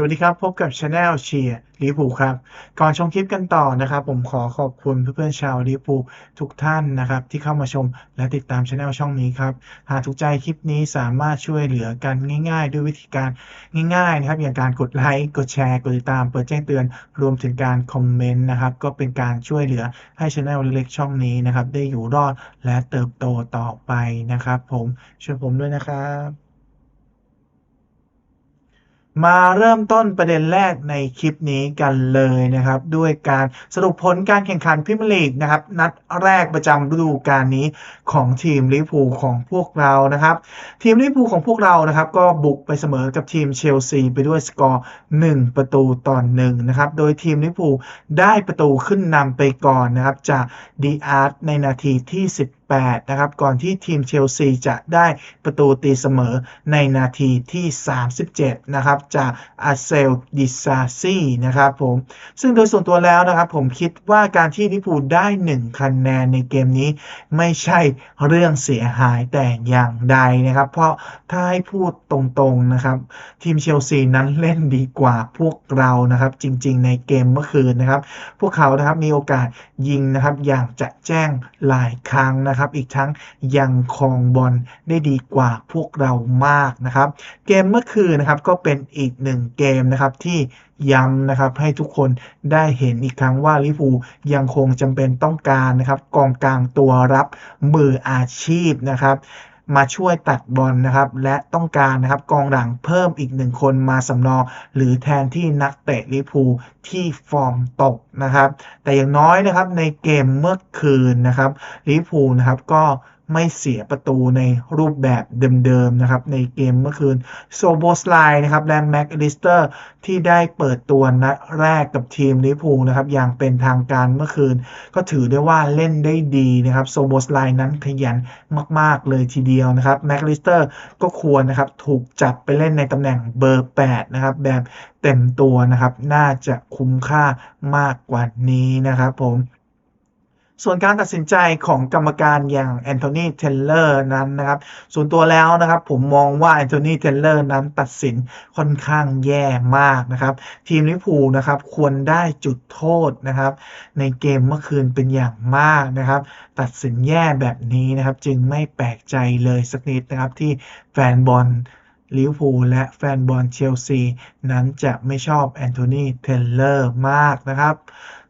สวัสดีครับ พบกับช anel เชียร์ลิปูครับ ก่อนชมคลิปกันต่อนะครับ ผมขอขอบคุณเพื่อนๆชาวลิปูทุกท่านนะครับ ที่เข้ามาชมและติดตามช anel ช่องนี้ครับ หากถูกใจคลิปนี้สามารถช่วยเหลือกันง่าย ๆ ด้วยวิธีการง่าย ๆ นะครับ อย่างการกดไลค์กดแชร์กดติดตามเปิดแจ้งเตือนรวมถึงการคอมเมนต์นะครับ ก็เป็นการช่วยเหลือให้ช anel เล็กๆช่องนี้นะครับ ได้อยู่รอดและเติบโตต่อไปนะครับ ผมช่วยผมด้วยนะครับ มาเริ่มต้นประเด็นแรกในคลิปนี้กันเลยนะครับ ด้วยการสรุปผลการแข่งขันพรีเมียร์ลีกนะครับ นัดแรกประจำฤดูกาลนี้ของทีมลิเวอร์พูลของพวกเรานะครับ ทีมลิเวอร์พูลของพวกเรานะครับ ก็บุกไปเสมอกับทีมเชลซีไปด้วยสกอร์ 1 ประตูต่อหนึ่งนะครับ โดยทีมลิเวอร์พูลได้ประตูขึ้นนำไปก่อนนะครับ จากดีอาร์ตในนาทีที่ 8 นะครับ ก่อนที่ทีมเชลซีจะได้ประตูตีเสมอในนาทีที่ 37 นะครับ จากอาเซลดิซาซีนะครับผม ซึ่งโดยส่วนตัวแล้วนะครับ ผมคิดว่าการที่ลิเวอร์พูลได้ 1 คะแนนในเกมนี้ไม่ใช่เรื่องเสียหายแต่อย่างใดนะครับ เพราะถ้าให้พูดตรงๆนะครับ ทีมเชลซีนั้นเล่นดีกว่าพวกเรานะครับ จริง ๆ ในเกมเมื่อคืนนะครับ พวกเขานะครับมีโอกาสยิงนะครับอย่างจะแจ้งหลายครั้งนะครับครับ อีกทั้งยังคองบอลได้ดีกว่าพวกเรามากนะครับ เกมเมื่อคืนนะครับก็เป็นอีกหนึ่งเกมนะครับที่ย้ำนะครับให้ทุกคนได้เห็นอีกครั้งว่าลิฟว์ยังคงจำเป็นต้องการนะครับกองกลางตัวรับมืออาชีพนะครับ มาช่วยตัดบอลนะครับ และต้องการนะครับกองหลังเพิ่มอีกหนึ่งคนมาสำรอง หรือแทนที่นักเตะลิพูที่ฟอร์มตกนะครับ แต่อย่างน้อยนะครับในเกมเมื่อคืนนะครับลิพูนะครับก็ ไม่เสียประตูในรูปแบบเดิมๆนะครับในเกมเมื่อคืนโซโบสไลนะครับและแม็กลิสเตอร์ที่ได้เปิดตัวนัดแรกกับทีมลิพูนะครับอย่างเป็นทางการเมื่อคืน ก็ถือได้ว่าเล่นได้ดีนะครับโซโบสไลนั้นขยันมากๆเลยทีเดียวนะครับแม็กลิสเตอร์ก็ควรนะครับถูกจับไปเล่นในตำแหน่งเบอร์ 8 นะครับ แบบเต็มตัวนะครับ น่าจะคุ้มค่ามากกว่านี้นะครับผม ส่วนการตัดสินใจของกรรมการอย่างแอนโทนีเทเลอร์นั้นนะครับส่วนตัวแล้วนะครับผมมองว่าแอนโทนีเทเลอร์นั้นตัดสินค่อนข้างแย่มากนะครับ ทีมลิพูนะครับควรได้จุดโทษนะครับ ในเกมเมื่อคืนเป็นอย่างมากนะครับ ตัดสินแย่แบบนี้นะครับ จึงไม่แปลกใจเลยสักนิดนะครับที่แฟนบอล ลิเวอร์พูลและแฟนบอลเชลซี นั้นจะไม่ชอบแอนโทนีเทเลอร์มากนะครับ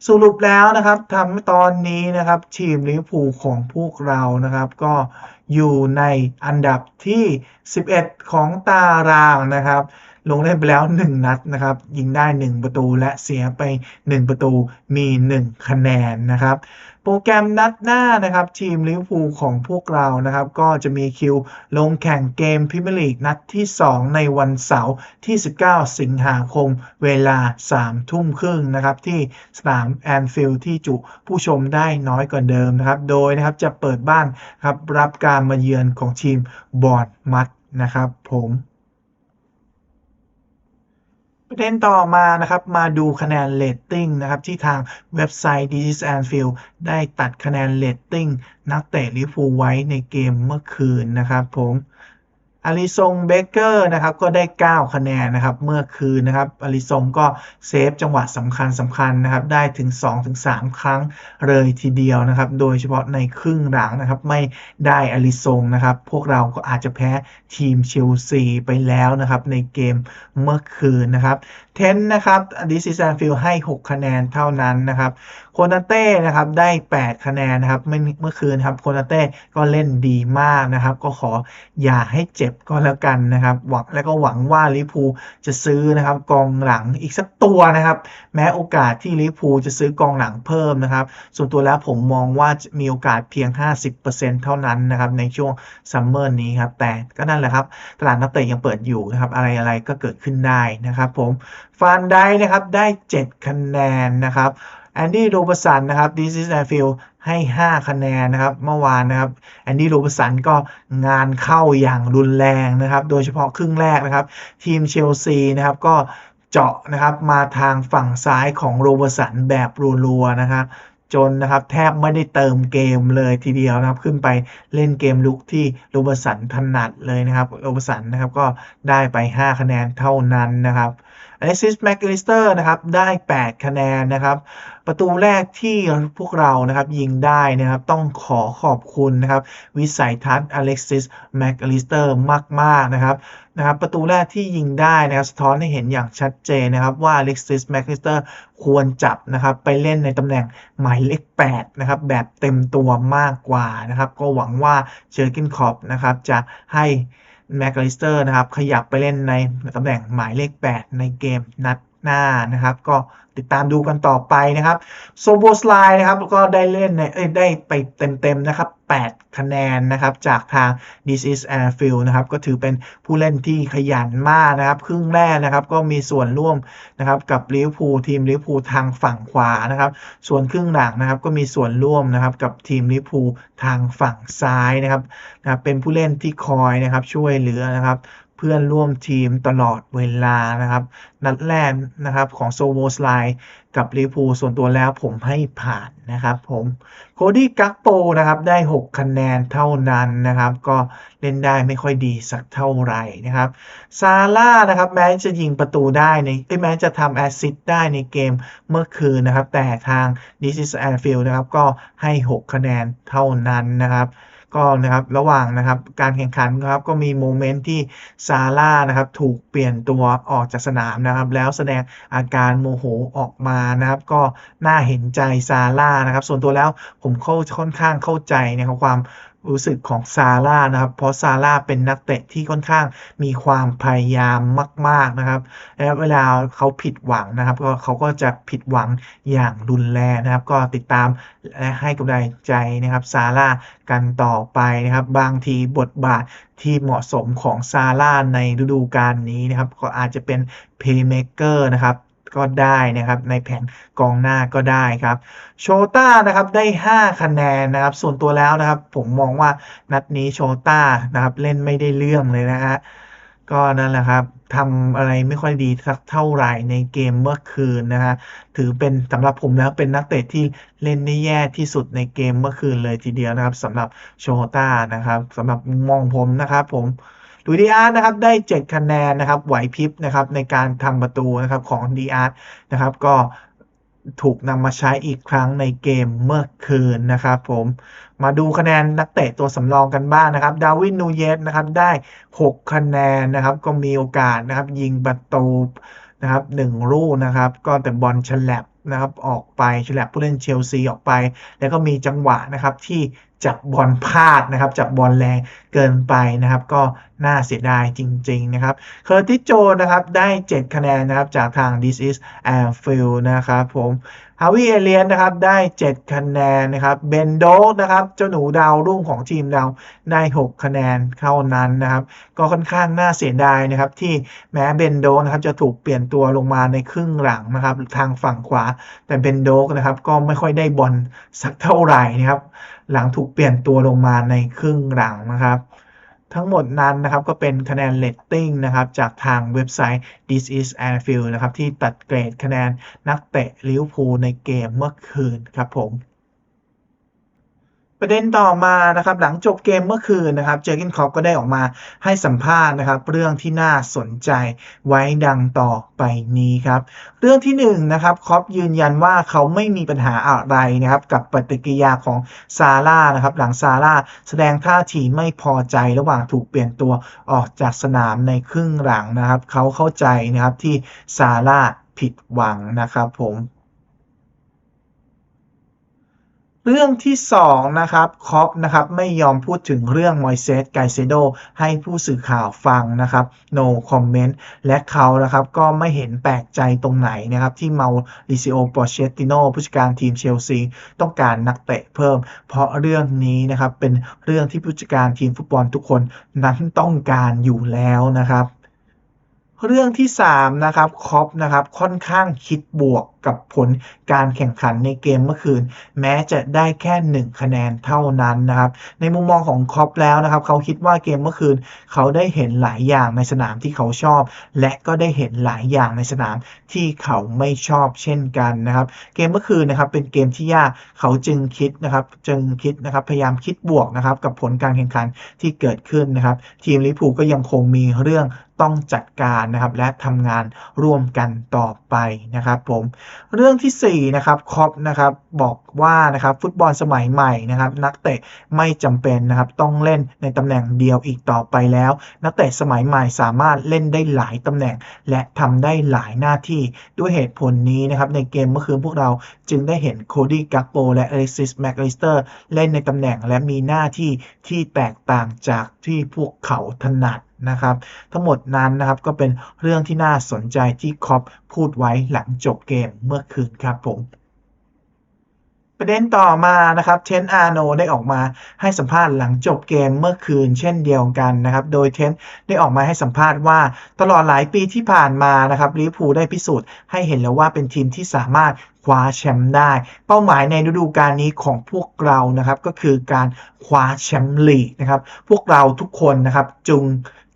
สรุปแล้วนะครับทำให้ตอนนี้นะครับทีมลิเวอร์พูลของพวกเรานะครับก็อยู่ในอันดับที่ 11 ของตารางนะครับ ลงเล่นไปแล้ว 1 นัดนะครับ ยิงได้ 1 ประตูและเสียไป 1 ประตูมี 1 คะแนนนะครับ โปรแกรมนัดหน้านะครับ ทีมลิเวอร์พูลของพวกเรานะครับ ก็จะมีคิวลงแข่งเกมพรีเมียร์ลีกนัดที่ 2 ในวันเสาร์ที่ 19 สิงหาคมเวลา 3 ทุ่มครึ่งนะครับ ที่สนามแอนฟิลด์ที่จุผู้ชมได้น้อยกว่าเดิมนะครับ โดยนะครับจะเปิดบ้านครับรับการมาเยือนของทีมบอร์ดมัดนะครับผม ประเด็นต่อมานะครับ มาดูคะแนนเลตติ้งนะครับ ที่ทางเว็บไซต์ d i s Anfield ได้ตัดคะแนนเลตติ้งนักเตะลิฟว์ไว้ในเกมเมื่อคืนนะครับผม อาริซงเบเกอร์นะครับก็ได้ 9 คะแนนนะครับเมื่อคืนนะครับอาริซงก็เซฟจังหวะสำคัญสำคัญนะครับได้ถึง 2-3 ครั้งเลยทีเดียวนะครับโดยเฉพาะในครึ่งหลังนะครับไม่ได้อาริซงนะครับพวกเราก็อาจจะแพ้ทีมเชลซีไปแล้วนะครับในเกมเมื่อคืนนะครับ เทนนะครับ ดิซิแซนฟิลให้ 6 คะแนนเท่านั้นนะครับ โคนาเต้นะครับได้ 8 คะแนนนะครับเมื่อคืนครับโคนาเต้ก็เล่นดีมากนะครับ ก็ขออย่าให้เจ็บก็แล้วกันนะครับ หวังและก็หวังว่าลิพูจะซื้อนะครับกองหลังอีกสักตัวนะครับ แม้โอกาสที่ลิพูจะซื้อกองหลังเพิ่มนะครับ ส่วนตัวแล้วผมมองว่ามีโอกาสเพียง 50%เท่านั้นนะครับในช่วงซัมเมอร์นี้ครับแต่ก็นั่นแหละครับตลาดนักเตะยังเปิดอยู่นะครับอะไรอะไรก็เกิดขึ้นได้นะครับผมฟานไดนะครับได้ 7 คะแนนนะครับแอนดี้โรบสันนะครับดิซิสแอนฟิลให้ 5 คะแนนนะครับ เมื่อวานนะครับแอนดี้โรบสันก็งานเข้าอย่างรุนแรงนะครับ โดยเฉพาะครึ่งแรกนะครับ ทีมเชลซีนะครับก็เจาะนะครับมาทางฝั่งซ้ายของโรบสันแบบรัวๆนะครับจนนะครับแทบไม่ได้เติมเกมเลยทีเดียวนะครับ ขึ้นไปเล่นเกมลุกที่โรบสันถนัดเลยนะครับโรบสันนะครับก็ได้ไป 5 คะแนนเท่านั้นนะครับ อเล็กซิสแมคอลิสเตอร์นะครับได้ 8 คะแนนนะครับ ประตูแรกที่พวกเรานะครับยิงได้นะครับต้องขอขอบคุณนะครับวิสัยทัศน์อเล็กซิสแมคอลิสเตอร์มาก ๆ นะครับนะครับประตูแรกที่ยิงได้นะครับสะท้อนให้เห็นอย่างชัดเจนนะครับว่าอเล็กซิสแมคอลิสเตอร์ควรจับนะครับไปเล่นในตำแหน่งหมายเลข8นะครับแบบเต็มตัวมากกว่านะครับก็หวังว่าเชอร์กินคอปนะครับจะให้ แมคอลิสเตอร์นะครับขยับไปเล่นในตำแหน่งหมายเลข 8 ในเกมนัด หน้านะครับ ก็ติดตามดูกันต่อไปนะครับโซโบสไลนะครับก็ได้เล่นในเอ้ยได้ไปเต็มๆนะครับ 8 คะแนนนะครับ จากทาง This is Airfield นะครับ ก็ถือเป็นผู้เล่นที่ขยันมากนะครับ ครึ่งแรกนะครับ ก็มีส่วนร่วมนะครับกับลิเวอร์พูลทีมลิเวอร์พูลทางฝั่งขวานะครับ ส่วนครึ่งหลังนะครับ ก็มีส่วนร่วมนะครับกับทีมลิเวอร์พูลทางฝั่งซ้ายนะครับนะครับเป็นผู้เล่นที่คอยนะครับช่วยเหลือนะครับ เพื่อนร่วมทีมตลอดเวลานะครับ นัดแรกนะครับของโซโวสไลกับลิเวอร์พูลส่วนตัวแล้วผมให้ผ่านนะครับผมโคดี้กักโปนะครับได้ 6 คะแนนเท่านั้นนะครับ ก็เล่นได้ไม่ค่อยดีสักเท่าไหร่นะครับซาร่านะครับแม้จะยิงประตูได้ในแม้จะทำแอสซิสต์ได้ในเกมเมื่อคืนนะครับ แต่ทาง This is Anfield นะครับก็ให้ 6 คะแนนเท่านั้นนะครับ ก็นะครับระหว่างนะครับการแข่งขันครับก็มีโมเมนต์ที่ซาร่านะครับถูกเปลี่ยนตัวออกจากสนามนะครับ แล้วแสดงอาการโมโหออกมานะครับ ก็น่าเห็นใจซาร่านะครับ ส่วนตัวแล้วผมเข้าค่อนข้างเข้าใจนะครับความ รู้สึกของซาร่านะครับ เพราะซาร่าเป็นนักเตะที่ค่อนข้างมีความพยายามมาก ๆนะครับ และเวลาเขาผิดหวังนะครับ ก็เขาก็จะผิดหวังอย่างรุนแรงนะครับ ก็ติดตามและให้กำลังใจนะครับซาร่ากันต่อไปนะครับ บางทีบทบาทที่เหมาะสมของซาร่าในฤดูกาลนี้นะครับ ก็อาจจะเป็น Playmaker นะครับ ก็ได้นะครับในแผนกองหน้าก็ได้ครับโชต้านะครับได้ 5 คะแนนนะครับส่วนตัวแล้วนะครับผมมองว่านัดนี้โชต้านะครับเล่นไม่ได้เรื่องเลยนะฮะก็นั่นแหละครับทำอะไรไม่ค่อยดีสักเท่าไหร่ในเกมเมื่อคืนนะฮะถือเป็นสำหรับผมแล้วเป็นนักเตะที่เล่นได้แย่ที่สุดในเกมเมื่อคืนเลยทีเดียวนะครับสำหรับโชต้านะครับสำหรับมุมมองผมนะครับผม ลุยดีอาร์นะครับได้ 7 คะแนนนะครับไหวพริบนะครับในการทำประตูนะครับของดีอาร์นะครับก็ถูกนำมาใช้อีกครั้งในเกมเมื่อคืนนะครับผมมาดูคะแนนนักเตะตัวสำรองกันบ้างนะครับดาวินนูเยสนะครับได้ 6 คะแนนนะครับก็มีโอกาสนะครับยิงประตูนะครับหนึ่งลูกนะครับ ก็แต่บอลฉลับนะครับออก ไปฉลับผู้เล่นเชลซีออกไป แล้วก็มีจังหวะนะครับที่จับบอลพลาดนะครับ จับบอลแรงเกินไปนะครับ ก็น่าเสียดายจริง ๆ นะครับเคอร์ติโจนะครับได้ 7 คะแนนนะครับ จากทาง This is Anfield นะครับผมฮาวิเอเลียนนะครับได้ 7 คะแนนนะครับเบนโดนะครับเจ้าหนูดาวรุ่งของทีมเราได้ 6 คะแนนเท่านั้นนะครับ ก็ค่อนข้างน่าเสียดายนะครับ ที่แม้เบนโดนะครับจะถูกเปลี่ยนตัวลงมาในครึ่งหลังนะครับ ทางฝั่งขวา แต่เบนโดนะครับ ก็ไม่ค่อยได้บอลสักเท่าไหร่นะครับ หลังถูกเปลี่ยนตัวลงมาในครึ่งหลังนะครับ ทั้งหมดนั้นนะครับก็เป็นคะแนนเลตติ้งนะครับ จากทางเว็บไซต์ This is Anfield นะครับ ที่ตัดเกรดคะแนนนักเตะลิเวอร์พูลในเกมเมื่อคืนครับผม ประเด็นต่อมานะครับหลังจบเกมเมื่อคืนนะครับเจอร์กินคอปก็ได้ออกมาให้สัมภาษณ์นะครับเรื่องที่น่าสนใจไว้ดังต่อไปนี้ครับเรื่องที่1นงนะครับคอปยืนยันว่าเขาไม่มีปัญหาอะไรนะครับกับปฏิกิริยาของซาร่านะครับหลังซาร่าแสดงท่าทีไม่พอใจระหว่างถูกเปลี่ยนตัวออกจากสนามในครึ่งหลังนะครับเขาเข้าใจนะครับที่ซาร่าผิดหวังนะครับผม เรื่องที่2นะครับคอปนะครับไม่ยอมพูดถึงเรื่องมอยเซสไกเซโดให้ผู้สื่อข่าวฟังนะครับ no comment และเขานะครับก็ไม่เห็นแปลกใจตรงไหนนะครับที่เมาริซิโอปอเชตติโนผู้จัดการทีมเชลซีต้องการนักเตะเพิ่ม เพราะเรื่องนี้นะครับเป็นเรื่องที่ผู้จัดการทีมฟุตบอลทุกคนนั้นต้องการอยู่แล้วนะครับ เรื่องที่3นะครับคอปนะครับค่อนข้างคิดบวก กับผลการแข่งขันในเกมเมื่อคืน แม้จะได้แค่ 1 คะแนนเท่านั้นนะครับ ในมุมมองของคอปแล้วนะครับ เขาคิดว่าเกมเมื่อคืน เขาได้เห็นหลายอย่างในสนามที่เขาชอบ และก็ได้เห็นหลายอย่างในสนามที่เขาไม่ชอบเช่นกันนะครับ เกมเมื่อคืนนะครับเป็นเกมที่ยากเขาจึงคิดนะครับ จึงคิดนะครับพยายามคิดบวกนะครับกับผลการแข่งขันที่เกิดขึ้นนะครับ ทีมลิพูก็ยังคงมีเรื่องต้องจัดการนะครับและทำงานร่วมกันต่อไปนะครับผมเรื่องที่4นะครับคอปนะครับบอกว่านะครับฟุตบอลสมัยใหม่นะครับนักเตะไม่จำเป็นนะครับต้องเล่นในตำแหน่งเดียวอีกต่อไปแล้ว นักเตะสมัยใหม่สามารถเล่นได้หลายตำแหน่ง และทำได้หลายหน้าที่ด้วยเหตุผลนี้นะครับในเกมเมื่อคืนพวกเราจึงได้เห็นโคดี้กักโปและเอเล็กซิสแมคลิสเตอร์เล่นในตำแหน่งและมีหน้าที่ที่แตกต่างจากที่พวกเขาถนัด นะครับ ทั้งหมดนั้นนะครับก็เป็นเรื่องที่น่าสนใจที่คอปพูดไว้หลังจบเกมเมื่อคืนครับผมประเด็นต่อมานะครับเทนอาโนได้ออกมาให้สัมภาษณ์หลังจบเกมเมื่อคืนเช่นเดียวกันนะครับ โดยเทนได้ออกมาให้สัมภาษณ์ว่าตลอดหลายปีที่ผ่านมานะครับลิเวอร์พูลได้พิสูจน์ให้เห็นแล้วว่าเป็นทีมที่สามารถคว้าแชมป์ได้ เป้าหมายในฤดูกาลนี้ของพวกเรานะครับก็คือการคว้าแชมป์ลีกนะครับ พวกเราทุกคนนะครับจุง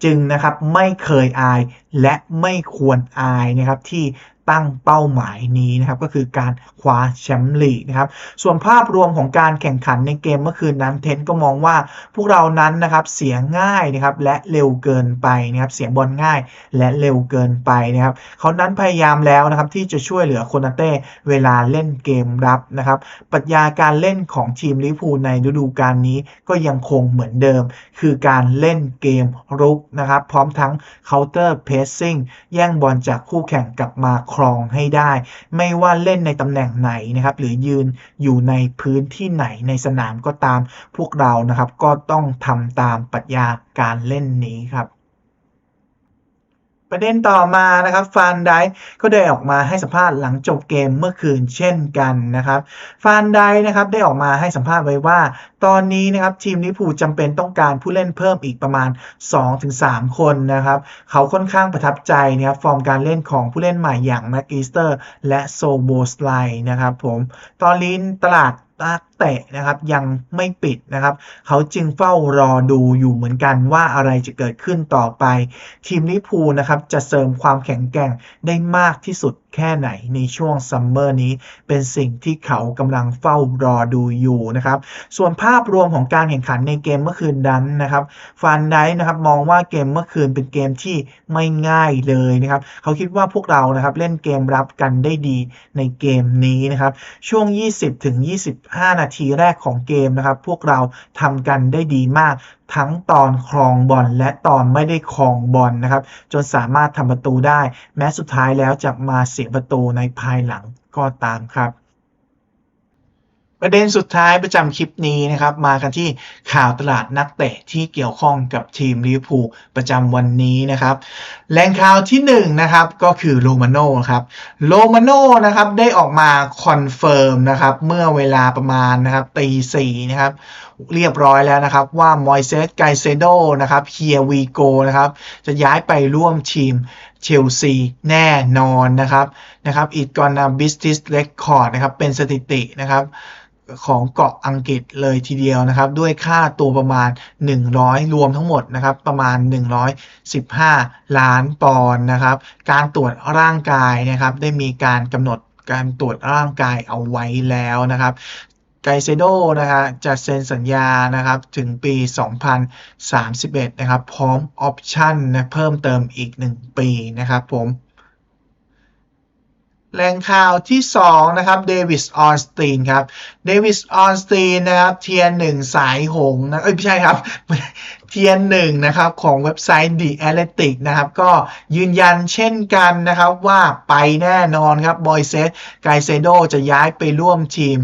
จึงนะครับไม่เคยอายและไม่ควรอายนะครับที่ ตั้งเป้าหมายนี้นะครับก็คือการคว้าแชมป์ลีกนะครับส่วนภาพรวมของการแข่งขันในเกมเมื่อคืนนั้นเทนก็มองว่าพวกเรานั้นนะครับเสียง่ายนะครับและเร็วเกินไปนะครับเสียบอลง่ายและเร็วเกินไปนะครับเขานั้นพยายามแล้วนะครับที่จะช่วยเหลือโคนาเต้เวลาเล่นเกมรับนะครับปรัชญาการเล่นของทีมลิเวอร์พูลในฤดูกาลนี้ก็ยังคงเหมือนเดิม คือการเล่นเกมรุกนะครับพร้อมทั้ง counter pressing แย่งบอลจากคู่แข่งกลับมาครองให้ได้ ไม่ว่าเล่นในตำแหน่งไหนนะครับ หรือยืนอยู่ในพื้นที่ไหนในสนามก็ตาม พวกเรานะครับก็ต้องทำตามปรัชญาการเล่นนี้ครับ ประเด็นต่อมานะครับฟานไดก็ได้ออกมาให้สัมภาษณ์หลังจบเกมเมื่อคืนเช่นกันนะครับฟานไดนะครับได้ออกมาให้สัมภาษณ์ไว้ว่า ตอนนี้นะครับทีมลิเวอร์พูลจำเป็นต้องการผู้เล่นเพิ่มอีกประมาณ 2-3 คนนะครับเขาค่อนข้างประทับใจนะครับฟอร์มการเล่นของผู้เล่นใหม่อย่างแม็กกิสเตอร์ และโซโบสไลนะครับผมตอนนี้ตลาดนัก เตะนะครับยังไม่ปิดนะครับเขาจึงเฝ้ารอดูอยู่เหมือนกันว่าอะไรจะเกิดขึ้นต่อไป ทีมลิพูนะครับจะเสริมความแข็งแกร่งได้มากที่สุดแค่ไหนในช่วงซัมเมอร์นี้เป็นสิ่งที่เขากำลังเฝ้ารอดูอยู่นะครับส่วนภาพรวมของการแข่งขันในเกมเมื่อคืนนั้นนะครับฟันไดนะครับมองว่าเกมเมื่อคืนเป็นเกมที่ไม่ง่ายเลยนะครับเขาคิดว่าพวกเรานะครับเล่นเกมรับกันได้ดีในเกมนี้นะครับช่วง 20ถึง25 นาทีแรกของเกมนะครับ พวกเราทำกันได้ดีมากทั้งตอนครองบอลและตอนไม่ได้ครองบอลนะครับ จนสามารถทำประตูได้ แม้สุดท้ายแล้วจะมาเสียประตูในภายหลังก็ตามครับ ประเด็นสุดท้ายประจำคลิปนี้นะครับมากันที่ข่าวตลาดนักเตะที่เกี่ยวข้องกับทีมลิเวอร์พูลประจำวันนี้นะครับแหล่งข่าวที่1นงนะครับก็คือโรมาโน่ครับโรมาโน่นะครับได้ออกมาคอนเฟิร์มนะครับเมื่อเวลาประมาณนะครับตีสี่นะครับเรียบร้อยแล้วนะครับว่ามอยเซสไกเซโดนะครับเฮียวีโกนะครับจะย้ายไปร่วมทีมเชลซีแน่นอนนะครับนะครับอีกกอนาบิสติสเรคคอร์ดนะครับเป็นสถิตินะครับ ของเกาะอังกฤษเลยทีเดียวนะครับ ด้วยค่าตัวประมาณ 100 รวมทั้งหมดนะครับ ประมาณ 115 ล้านปอนด์นะครับ การตรวจร่างกายนะครับ ได้มีการกำหนดการตรวจร่างกายเอาไว้แล้วนะครับไกเซโดนะฮะจะเซ็นสัญญานะครับถึงปี 2031 นะครับ พร้อมออปชั่นนะเพิ่มเติมอีก 1 ปีนะครับผม แหล่งข่าวที่ 2 นะครับเดวิสออนสตีนครับเดวิสออนสตีนนะครับเทียนหนึ่งสายหงนะเอ้ยไม่ใช่ครับเทียนหนึ่งนะครับของเว็บไซต์ The Athletic นะครับก็ยืนยันเช่นกันนะครับว่าไปแน่นอนครับบอยเซสไกเซโดจะย้ายไปร่วมทีม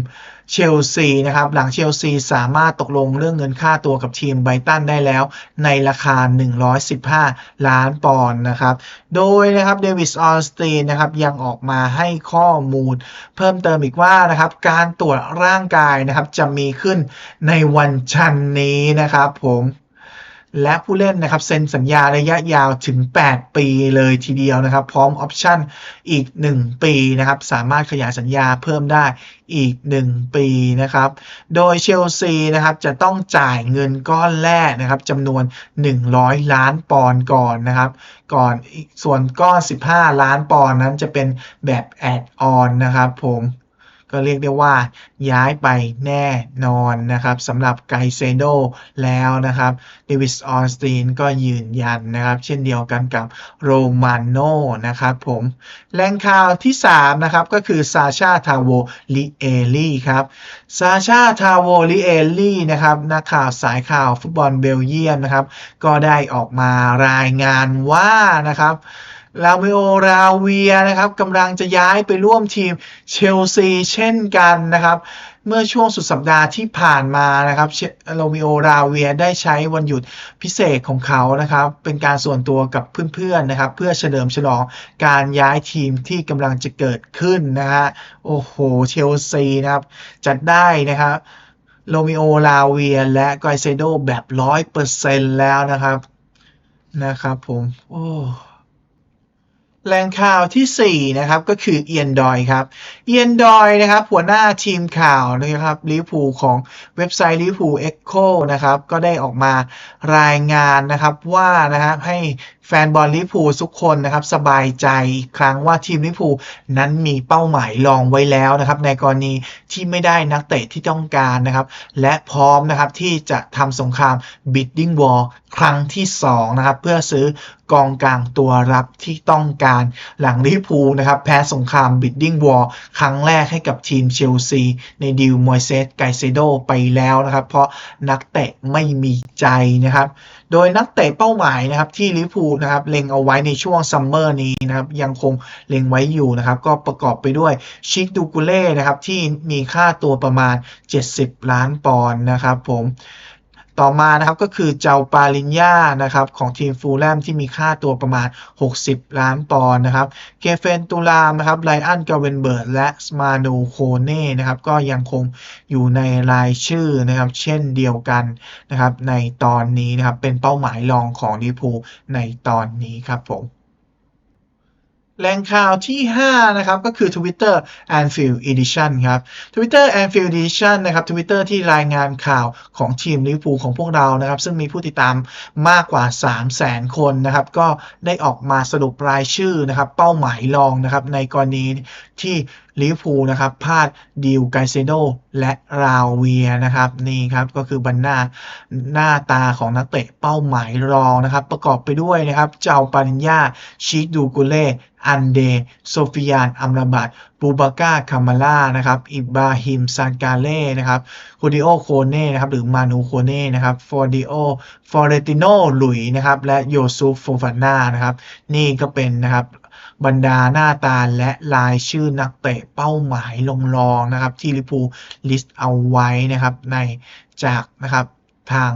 เชลซีนะครับหลังเชลซีสามารถตกลงเรื่องเงินค่าตัวกับทีมไบตันได้แล้วในราคา 115 ล้านปอนด์นะครับโดยนะครับเดวิสออสตีนนะครับยังออกมาให้ข้อมูล เพิ่มเติมอีกว่านะครับการตรวจร่างกายนะครับจะมีขึ้นในวันจันนี้นะครับผม และผู้เล่นนะครับเซ็นสัญญาระยะยาวถึง 8 ปีเลยทีเดียวนะครับ พร้อมออปชั่นอีก 1 ปีนะครับ สามารถขยายสัญญาเพิ่มได้อีก 1 ปีนะครับ โดยเชลซีนะครับจะต้องจ่ายเงินก้อนแรกนะครับจำนวน 100 ล้านปอนด์ก่อนนะครับ ก่อนส่วนก้อน 15 ล้านปอนด์นั้นจะเป็นแบบแอดออนนะครับผม ก็เรียกได้ว่าย้ายไปแน่นอนนะครับสำหรับไกเซโดแล้วนะครับเดวิสออสตินก็ยืนยันนะครับ เช่นเดียวกันกับโรมาโนนะครับผมแหล่งข่าวที่ 3 นะครับ ก็คือซาชาทาโวลิเอลี่ครับซาชาทาโวลิเอลี่นะครับนักข่าวสายข่าวฟุตบอลเบลเยียมนะครับ ก็ได้ออกมารายงานว่านะครับ ลาเมโอราเวียนะครับกำลังจะย้ายไปร่วมทีมเชลซีเช่นกันนะครับ เมื่อช่วงสุดสัปดาห์ที่ผ่านมานะครับโรมิโอราเวียได้ใช้วันหยุดพิเศษของเขานะครับ เป็นการส่วนตัวกับเพื่อนๆนะครับ เพื่อเฉลิมฉลองการย้ายทีมที่กำลังจะเกิดขึ้นนะฮะโอ้โหเชลซีนะครับ จัดได้นะครับโรมิโอราเวียและไกเซโดแบบร้อยเปอร์เซ็นต์แล้วนะครับนะครับผม โอ้ แหล่งข่าวทีสี่ 4 นะครับ ก็คือเอียนดอยครับเอียนดอยนะครับ หัวหน้าทีมข่าวนะครับลิพูของเว็บไซต์ลิพูเอ็กโคนะครับ ก็ได้ออกมารายงานนะครับว่านะครับให้ แฟนบอลลิพูทุกคนนะครับสบายใจครั้งว่าทีมลิพูนั้นมีเป้าหมายรองไว้แล้วนะครับในกรณีที่ไม่ได้นักเตะที่ต้องการนะครับและพร้อมนะครับที่จะทำสงคราม bidding war ครั้งที่2นะครับเพื่อซื้อกองกลางตัวรับที่ต้องการหลังลิพูนะครับแพ้สงคราม bidding war ครั้งแรกให้กับทีมเชลซี ในดิวมอยเซสไกเซโดไปแล้วนะครับ เพราะนักเตะไม่มีใจนะครับ โดยนักเตะเป้าหมายนะครับที่ลิฟูนะครับเล็งเอาไว้ในช่วงซัมเมอร์นี้นะครับยังคงเล็งไว้อยู่นะครับก็ประกอบไปด้วยชิคดูกุเล่นะครับที่มีค่าตัวประมาณ 70 ล้านปอนด์นะครับผม ต่อมานะครับก็คือเจ้าปาลินญานะครับของทีมฟูลแลมที่มีค่าตัวประมาณ 60 ล้านปอนด์นะครับเกเฟนตูลามนะครับไลอันกาเวนเบิร์ดและสมานูโคเน่นะครับก็ยังคงอยู่ในรายชื่อนะครับเช่นเดียวกันนะครับในตอนนี้นะครับเป็นเป้าหมายรองของลิพูในตอนนี้ครับผม แหล่งข่าวที่ 5 นะครับ ก็คือ Twitter Anfield Edition ครับ Twitter Anfield Edition นะครับ Twitter ที่รายงานข่าวของทีมลิเวอร์พูลของพวกเรานะครับ ซึ่งมีผู้ติดตามมากกว่า 3 0 0แสนคนนะครับ ก็ได้ออกมาสรุปรายชื่อนะครับ เป้าหมายรองนะครับ ในกรณีที่ลิเวอร์พูลนะครับพลาดดิวไกเซโดและราเวียนะครับนี่ครับก็คือบรรณาหน้าตาของนักเตะเป้าหมายรองนะครับ ประกอบไปด้วยนะครับเจ้าปาญญาชิดูกุเล่ อันเด โซฟิยาน อัมราบัตบูบาก้าคามาล่านะครับ อิบราฮิม ซานกาเล่นะครับคูดิโอ โคเน่ นะครับ หรือ มานู โคเน่ นะครับ ฟอร์ดิโอ ฟอเรติโน หลุย นะครับ และโยซูฟโฟฟาน่า นะครับ นี่ก็เป็นนะครับบรรดาหน้าตาและรายชื่อนักเตะเป้าหมายลงรองนะครับ ที่ลิพูลิสต์เอาไว้นะครับในจากนะครับทาง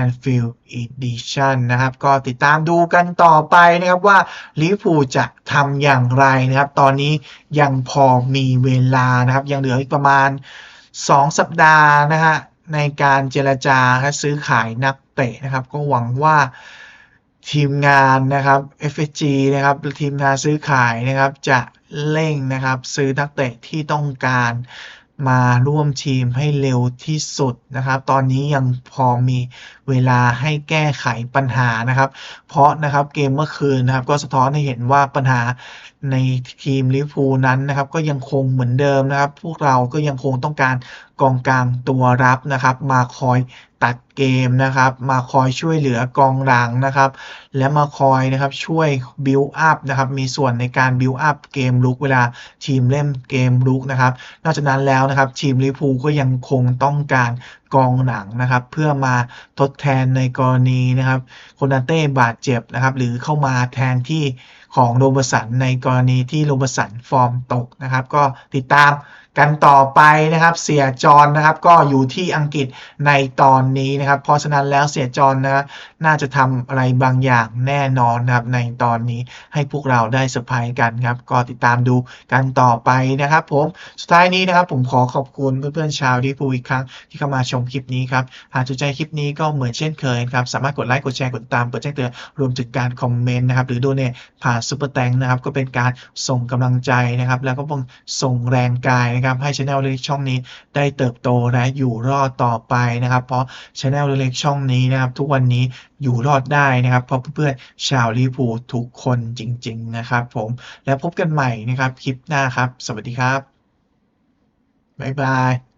Anfield Edition นะครับ ก็ติดตามดูกันต่อไปนะครับว่าลิพูจะ ทำอย่างไรนะครับ ตอนนี้ยังพอมีเวลานะครับ ยังเหลืออีกประมาณ 2 สัปดาห์นะฮะในการเจรจาซื้อขายนักเตะนะครับ ก็หวังว่าทีมงานนะครับ FSG นะครับทีมงานซื้อขายนะครับจะเร่งนะครับ ซื้อนักเตะที่ต้องการ มาร่วมทีมให้เร็วที่สุดนะครับ ตอนนี้ยังพอมีเวลาให้แก้ไขปัญหานะครับ เพราะนะครับเกมเมื่อคืนนะครับก็สะท้อนให้เห็นว่าปัญหา ในทีมลิเวอร์พูลนั้นนะครับ ก็ยังคงเหมือนเดิมนะครับ พวกเราก็ยังคงต้องการกองกลางตัวรับนะครับ มาคอยตัดเกมนะครับ มาคอยช่วยเหลือกองหลังนะครับ และมาคอยนะครับช่วยบิลอัพนะครับ มีส่วนในการบิลอัพเกมลุกเวลาทีมเล่นเกมลุกนะครับ นอกจากนั้นแล้วนะครับ ทีมลิเวอร์พูลก็ยังคงต้องการกองหลังนะครับ เพื่อมาทดแทนในกรณีนะครับโคนาเต้บาดเจ็บนะครับ หรือเข้ามาแทนที่ ของโรบสันในกรณีที่โรบสันฟอร์มตกนะครับ ก็ติดตาม กันต่อไปนะครับเสียจอนนะครับก็อยู่ที่อังกฤษในตอนนี้นะครับ เพราะฉะนั้นแล้วเสียจอนนะน่าจะทำอะไรบางอย่างแน่นอนนะครับในตอนนี้ให้พวกเราได้เซอร์ไพรส์กันครับ ก็ติดตามดูกันต่อไปนะครับผมสุดท้ายนี้นะครับ ผมขอขอบคุณเพื่อนๆชาวลิเวอร์พูลอีกครั้งที่เข้ามาชมคลิปนี้ครับหากถูกใจคลิปนี้ก็เหมือนเช่นเคยครับสามารถกดไลค์กดแชร์กดติดตามเปิดแจ้งเตือนรวมถึงการคอมเมนต์นะครับหรือโดเนทผ่านซูเปอร์แตงนะครับก็เป็นการส่งกำลังใจนะครับ แล้วก็ส่งแรงกายนะครับให้ช anel เล็กช่องนี้ได้เติบโตและอยู่รอดต่อไปนะครับ เพราะช anel เล็กช่องนี้นะครับ ทุกวันนี้อยู่รอดได้นะครับ เพราะเพื่อนๆชาวลิปูทุกคนจริง ๆ นะครับผมแล้วพบกันใหม่นะครับคลิปหน้าครับ สวัสดีครับบ๊ายบาย